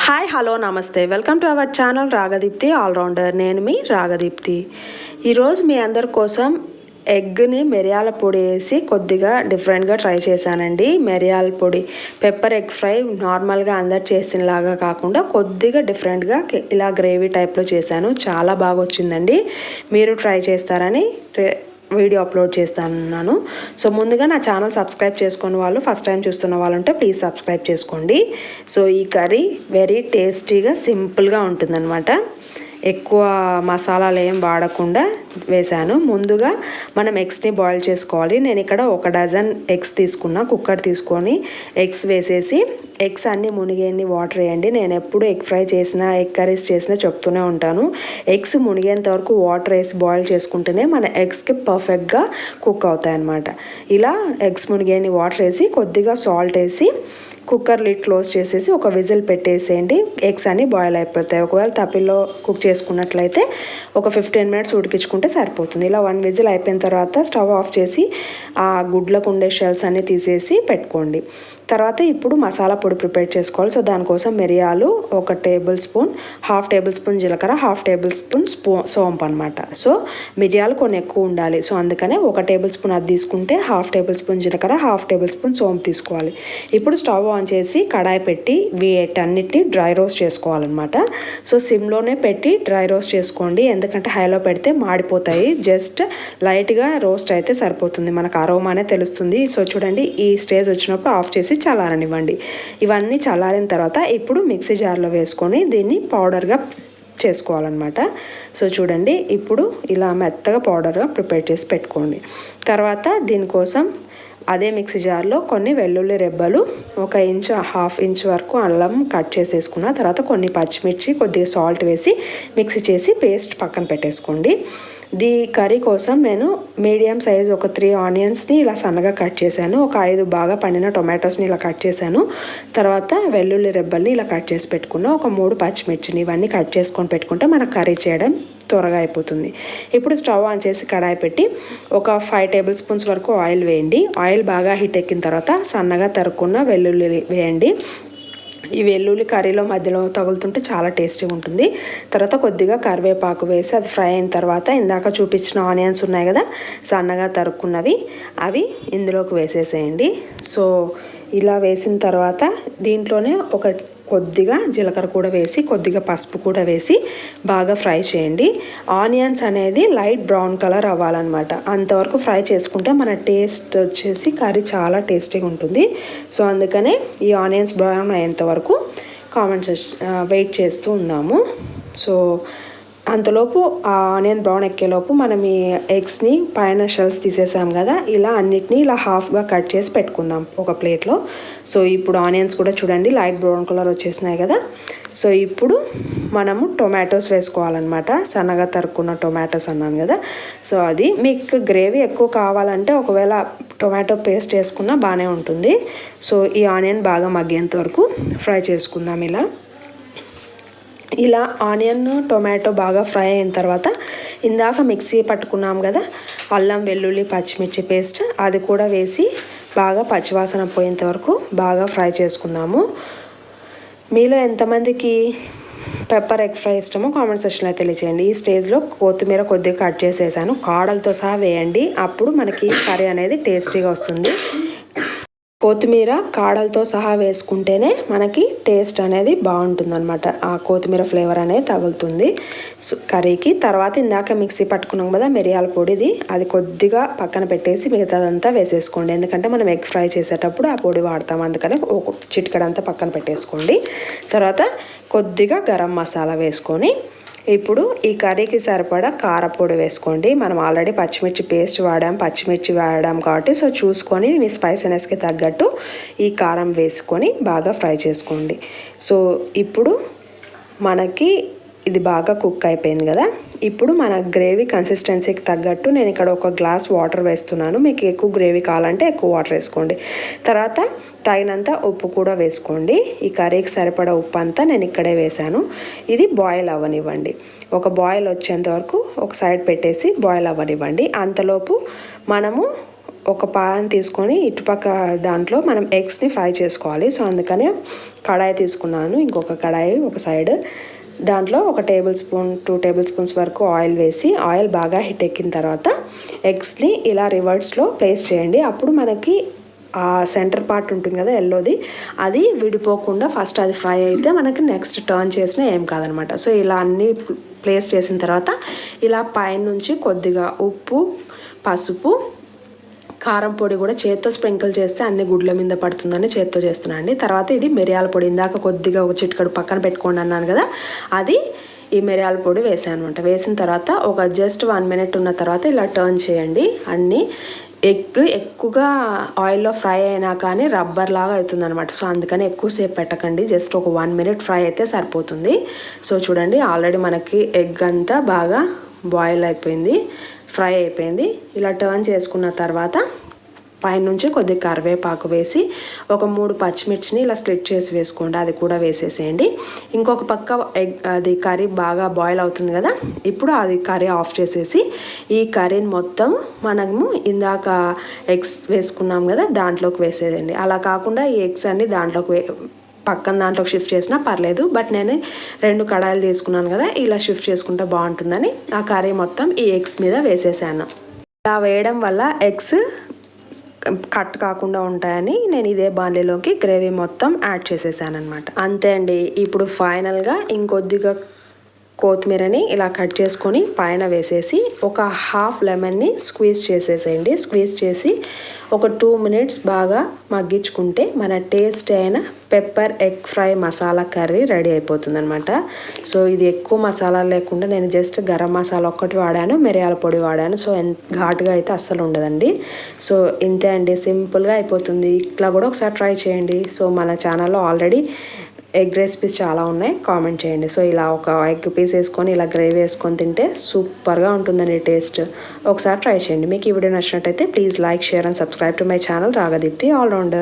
Hi hello నమస్తే. Welcome to our channel Ragadeepthi allrounder. నేను మీ రాగదీప్తి. ఈరోజు మీ అందరి కోసం ఎగ్ని మిరియాల పొడి వేసి కొద్దిగా డిఫరెంట్గా ట్రై చేశానండి. మిరియాల పొడి పెప్పర్ ఎగ్ ఫ్రై నార్మల్గా అందరు చేసినలాగా కాకుండా కొద్దిగా డిఫరెంట్గా ఇలా గ్రేవీ టైప్లో చేశాను. చాలా బాగా వచ్చిందండి మీరు ట్రై చేస్తారని వీడియో అప్లోడ్ చేస్తాను సో ముందుగా నా ఛానల్ సబ్స్క్రైబ్ చేసుకున్న వాళ్ళు ఫస్ట్ టైం చూస్తున్న వాళ్ళు ఉంటే ప్లీజ్ సబ్స్క్రైబ్ చేసుకోండి. సో ఈ కర్రీ వెరీ టేస్టీగా సింపుల్గా ఉంటుందన్నమాట. ఎక్కువ మసాలాలు ఏం వాడకుండా వేశాను. ముందుగా మనం ఎగ్స్ని బాయిల్ చేసుకోవాలి. నేను ఇక్కడ ఒక డజన్ ఎగ్స్ తీసుకున్నా. కుక్కర్ తీసుకొని ఎగ్స్ వేసేసి ఎగ్స్ అన్నీ మునిగేన్ని వాటర్ వేయండి. నేను ఎప్పుడు ఎగ్ ఫ్రై చేసినా ఎగ్ కర్రీస్ చేసినా చెప్తూనే ఉంటాను. ఎగ్స్ మునిగేంత వరకు వాటర్ వేసి బాయిల్ చేసుకుంటేనే మన ఎగ్స్కి పర్ఫెక్ట్గా కుక్ అవుతాయి అన్నమాట ఇలా ఎగ్స్ మునిగేని వాటర్ వేసి కొద్దిగా సాల్ట్ వేసి కుక్కర్ లిడ్ క్లోజ్ చేసేసి ఒక విజిల్ పెట్టేసేయండి. ఎగ్స్ అన్ని బాయిల్ అయిపోతాయి. ఒకవేళ తప్పిలో కుక్ చేసుకున్నట్లయితే ఒక ఫిఫ్టీన్ మినిట్స్ ఉడికించుకుంటే సరిపోతుంది. ఇలా వన్ విజిల్ అయిపోయిన తర్వాత స్టవ్ ఆఫ్ చేసి ఆ గుడ్లకు ఉండే షెల్స్ అన్నీ తీసేసి పెట్టుకోండి. తర్వాత ఇప్పుడు మసాలా పొడి ప్రిపేర్ చేసుకోవాలి. సో దానికోసం మిరియాలు ఒక tablespoon half tablespoon జీలకర్ర హాఫ్ టేబుల్ స్పూన్ స్పూ సోంపు అనమాట సో మిరియాలు కొన్ని ఎక్కువ ఉండాలి. సో అందుకనే ఒక టేబుల్ స్పూన్ అది తీసుకుంటే హాఫ్ టేబుల్ స్పూన్ జీలకర్ర హాఫ్ టేబుల్ స్పూన్ సోంపు తీసుకోవాలి. ఇప్పుడు స్టవ్ ఆన్ చేసి కడాయి పెట్టి వీటన్నిటిని డ్రై రోస్ట్ చేసుకోవాలన్నమాట. సో సిమ్లోనే పెట్టి డ్రై రోస్ట్ చేసుకోండి. ఎందుకంటే హైలో పెడితే మాడిపోతాయి. జస్ట్ లైట్గా రోస్ట్ అయితే సరిపోతుంది. మనకు అరోమానే తెలుస్తుంది. సో చూడండి ఈ స్టేజ్ వచ్చినప్పుడు ఆఫ్ చేసి చల్లారనివ్వండి. ఇవన్నీ చల్లారిన తర్వాత ఇప్పుడు మిక్సీ జార్లో వేసుకొని దీన్ని పౌడర్గా చేసుకోవాలన్నమాట. సో చూడండి ఇప్పుడు ఇలా మెత్తగా పౌడర్గా ప్రిపేర్ చేసి పెట్టుకోండి. తర్వాత దీనికోసం అదే మిక్సీ జార్లో కొన్ని వెల్లుల్లి రెబ్బలు ఒక ఇంచ్ హాఫ్ ఇంచ్ వరకు అల్లం కట్ చేసేసుకున్న తర్వాత కొన్ని పచ్చిమిర్చి కొద్దిగా సాల్ట్ వేసి మిక్సీ చేసి పేస్ట్ పక్కన పెట్టేసుకోండి. దీ కర్రీ కోసం నేను మీడియం సైజ్ ఒక త్రీ ఆనియన్స్ని ఇలా సన్నగా కట్ చేశాను. ఒక ఐదు బాగా పండిన టొమాటోస్ని ఇలా కట్ చేశాను. తర్వాత వెల్లుల్లి రెబ్బల్ని ఇలా కట్ చేసి పెట్టుకున్న. ఒక మూడు పచ్చిమిర్చిని ఇవన్నీ కట్ చేసుకొని పెట్టుకుంటే మనకు కర్రీ చేయడం త్వరగా అయిపోతుంది. ఇప్పుడు స్టవ్ ఆన్ చేసి కడాయి పెట్టి ఒక ఫైవ్ టేబుల్ స్పూన్స్ వరకు ఆయిల్ వేయండి. ఆయిల్ బాగా హీట్ ఎక్కిన తర్వాత సన్నగా తరుక్కున్న వెల్లుల్లి వేయండి. ఈ వెల్లుల్లి కర్రీలో మధ్యలో తగులుతుంటే చాలా టేస్టీగా ఉంటుంది. తర్వాత కొద్దిగా కరివేపాకు వేసి అది ఫ్రై అయిన తర్వాత ఇందాక చూపించిన ఆనియన్స్ ఉన్నాయి కదా సన్నగా తరుక్కున్నవి అవి ఇందులోకి వేసేసేయండి. సో ఇలా వేసిన తర్వాత దీంట్లోనే ఒక కొద్దిగా జీలకర్ర కూడా వేసి కొద్దిగా పసుపు కూడా వేసి బాగా ఫ్రై చేయండి. ఆనియన్స్ అనేది లైట్ బ్రౌన్ కలర్ అవ్వాలన్నమాట. అంతవరకు ఫ్రై చేసుకుంటే మన టేస్ట్ వచ్చేసి కర్రీ చాలా టేస్టీగా ఉంటుంది. సో అందుకనే ఈ ఆనియన్స్ బ్రౌన్ అయ్యేంత వరకు కామెంట్స్ వెయిట్ చేస్తూ ఉందాము. సో అంతలోపు ఆ ఆనియన్ బ్రౌన్ ఎక్కేలోపు మనం ఈ ఎగ్స్ని పైన షెల్స్ తీసేసాం కదా ఇలా అన్నిటినీ ఇలా హాఫ్గా కట్ చేసి పెట్టుకుందాం ఒక ప్లేట్లో. సో ఇప్పుడు ఆనియన్స్ కూడా చూడండి లైట్ బ్రౌన్ కలర్ వచ్చేసినాయి కదా. సో ఇప్పుడు మనము టొమాటోస్ వేసుకోవాలన్నమాట. సన్నగా తరుక్కున్న టొమాటోస్ అన్నాను కదా. సో అది మీకు గ్రేవీ ఎక్కువ కావాలంటే ఒకవేళ టొమాటో పేస్ట్ వేసుకున్నా బాగానే ఉంటుంది. సో ఈ ఆనియన్ బాగా మగ్గేంత వరకు ఫ్రై చేసుకుందాం ఇలా. ఇలా ఆనియన్ టొమాటో బాగా ఫ్రై అయిన తర్వాత ఇందాక మిక్సీ పట్టుకున్నాం కదా అల్లం వెల్లుల్లి పచ్చిమిర్చి పేస్ట్ అది కూడా వేసి బాగా పచ్చివాసన పోయేంత వరకు బాగా ఫ్రై చేసుకుందాము. మీలో ఎంతమందికి పెప్పర్ ఎగ్ ఫ్రై ఇష్టమో కామెంట్ సెక్షన్లో తెలియచేయండి. ఈ స్టేజ్లో కొత్తిమీర కొద్దిగా కట్ చేసేసాను. కాడలతో సహా వేయండి. అప్పుడు మనకి కర్రీ అనేది టేస్టీగా వస్తుంది. కొత్తిమీర కాడలతో సహా వేసుకుంటేనే మనకి టేస్ట్ అనేది బాగుంటుంది అనమాట ఆ కొత్తిమీర ఫ్లేవర్ అనేది తగులుతుంది. సో కర్రీకి తర్వాత ఇందాక మిక్సీ పట్టుకున్నాం కదా మిరియాల పొడిది అది కొద్దిగా పక్కన పెట్టేసి మిగతాదంతా వేసేసుకోండి. ఎందుకంటే మనం ఎగ్ ఫ్రై చేసేటప్పుడు ఆ పొడి వాడతాం అందుకని ఒక చిటికడంతా పక్కన పెట్టేసుకోండి. తర్వాత కొద్దిగా గరం మసాలా వేసుకొని ఇప్పుడు ఈ కర్రీకి సరిపడా కారపొడి వేసుకోండి. మనం ఆల్రెడీ పచ్చిమిర్చి పేస్ట్ వాడాం పచ్చిమిర్చి వాడాం కాబట్టి సో చూసుకొని మీ స్పైసీనెస్కి తగ్గట్టు ఈ కారం వేసుకొని బాగా ఫ్రై చేసుకోండి. సో ఇప్పుడు మనకి ఇది బాగా కుక్ అయిపోయింది కదా. ఇప్పుడు మన గ్రేవీ కన్సిస్టెన్సీకి తగ్గట్టు నేను ఇక్కడ ఒక గ్లాస్ వాటర్ వేస్తున్నాను. మీకు ఎక్కువ గ్రేవీ కావాలంటే ఎక్కువ వాటర్ వేసుకోండి. తర్వాత తగినంత ఉప్పు కూడా వేసుకోండి. ఈ కర్రీకి సరిపడా ఉప్పు అంతా నేను ఇక్కడే వేశాను. ఇది బాయిల్ అవ్వనివ్వండి. ఒక బాయిల్ వచ్చేంత వరకు ఒక సైడ్ పెట్టేసి బాయిల్ అవ్వనివ్వండి. అంతలోపు మనము ఒక పాన్ తీసుకొని ఇటుపక్క దాంట్లో మనం ఎగ్స్ని ఫ్రై చేసుకోవాలి. సో అందుకనే కడాయి తీసుకున్నాను. ఇంకొక కడాయి ఒక సైడ్ దాంట్లో ఒక tablespoon two tablespoons వరకు ఆయిల్ వేసి ఆయిల్ బాగా హిట్ ఎక్కిన తర్వాత ఎగ్స్ని ఇలా రివర్స్లో ప్లేస్ చేయండి. అప్పుడు మనకి ఆ సెంటర్ పార్ట్ ఉంటుంది కదా ఎల్లోది అది విడిపోకుండా ఫస్ట్ అది ఫ్రై అయితే మనకి నెక్స్ట్ టర్న్ చేసినా ఏం కాదనమాట. సో ఇలా అన్నీ ప్లేస్ చేసిన తర్వాత ఇలా పైనుంచి కొద్దిగా ఉప్పు పసుపు కారం పొడి కూడా చేత్తో స్ప్రింకిల్ చేస్తే అన్ని గుడ్ల మీద పడుతుందని చేత్తో చేస్తున్నాను అండి. తర్వాత ఇది మిరియాల పొడి. ఇందాక కొద్దిగా ఒక చిట్కడు పక్కన పెట్టుకోండి అన్నాను కదా అది ఈ మిరియాల పొడి వేసాను అనమాట వేసిన తర్వాత ఒక జస్ట్ వన్ మినిట్ ఉన్న తర్వాత ఇలా టర్న్ చేయండి. అన్నీ ఎగ్ ఎక్కువగా ఆయిల్లో ఫ్రై అయినా కానీ రబ్బర్ లాగా అవుతుంది అనమాట సో అందుకని ఎక్కువసేపు పెట్టకండి. జస్ట్ ఒక వన్ మినిట్ ఫ్రై అయితే సరిపోతుంది. సో చూడండి ఆల్రెడీ మనకి ఎగ్ అంతా బాగా బాయిల్ అయిపోయింది ఫ్రై అయిపోయింది. ఇలా టర్న్ చేసుకున్న తర్వాత పైనుంచి కొద్దిగా కరివేపాకు వేసి ఒక మూడు పచ్చిమిర్చిని ఇలా స్ప్లిట్ చేసి వేసుకోండి. అది కూడా వేసేసేయండి. ఇంకొక పక్క ఎగ్ అది కర్రీ బాగా బాయిల్ అవుతుంది కదా ఇప్పుడు అది కర్రీ ఆఫ్ చేసేసి ఈ కర్రీని మొత్తం మనము ఇందాక ఎగ్స్ వేసుకున్నాం కదా దాంట్లోకి వేసేదండి అలా కాకుండా ఈ ఎగ్స్ అన్ని దాంట్లోకి వే పక్కన దాంట్లోకి షిఫ్ట్ చేసినా పర్లేదు. బట్ నేను రెండు కడాయిలు తీసుకున్నాను కదా ఇలా షిఫ్ట్ చేసుకుంటే బాగుంటుందని ఆ కర్రీ మొత్తం ఈ ఎగ్స్ మీద వేసేసాను. ఇలా వేయడం వల్ల ఎగ్స్ కట్ కాకుండా ఉంటాయని నేను ఇదే బాండ్లీలోకి గ్రేవీ మొత్తం యాడ్ చేసేసాను అనమాట అంతే అండి ఇప్పుడు ఫైనల్గా ఇంకొద్దిగా కొత్తిమీరని ఇలా కట్ చేసుకొని పైన వేసేసి ఒక హాఫ్ లెమన్ని స్క్వీజ్ చేసేసేయండి. స్క్వీజ్ చేసి ఒక టూ మినిట్స్ బాగా మగ్గించుకుంటే మన టేస్ట్ అయిన pepper egg fry masala curry ready అయిపోతుంది అనమాట సో ఇది ఎక్కువ మసాలా లేకుండా నేను జస్ట్ గరం మసాలా ఒక్కటి వాడాను మిరియాల పొడి వాడాను. సో ఎంత ఘాటుగా అయితే అస్సలు ఉండదండి. సో ఇంతే అండి. సింపుల్గా అయిపోతుంది. ఇట్లా కూడా ఒకసారి ట్రై చేయండి. సో మన ఛానల్లో ఆల్రెడీ ఎగ్ రెసిపీస్ చాలా ఉన్నాయి. కామెంట్ చేయండి. సో ఇలా ఒక ఎగ్ పీస్ వేసుకొని ఇలా గ్రేవీ వేసుకొని తింటే సూపర్గా ఉంటుందండి టేస్ట్. ఒకసారి ట్రై చేయండి. మీకు ఈ వీడియో నచ్చినట్టయితే please like share and subscribe to my channel. Ragadeepthi allrounder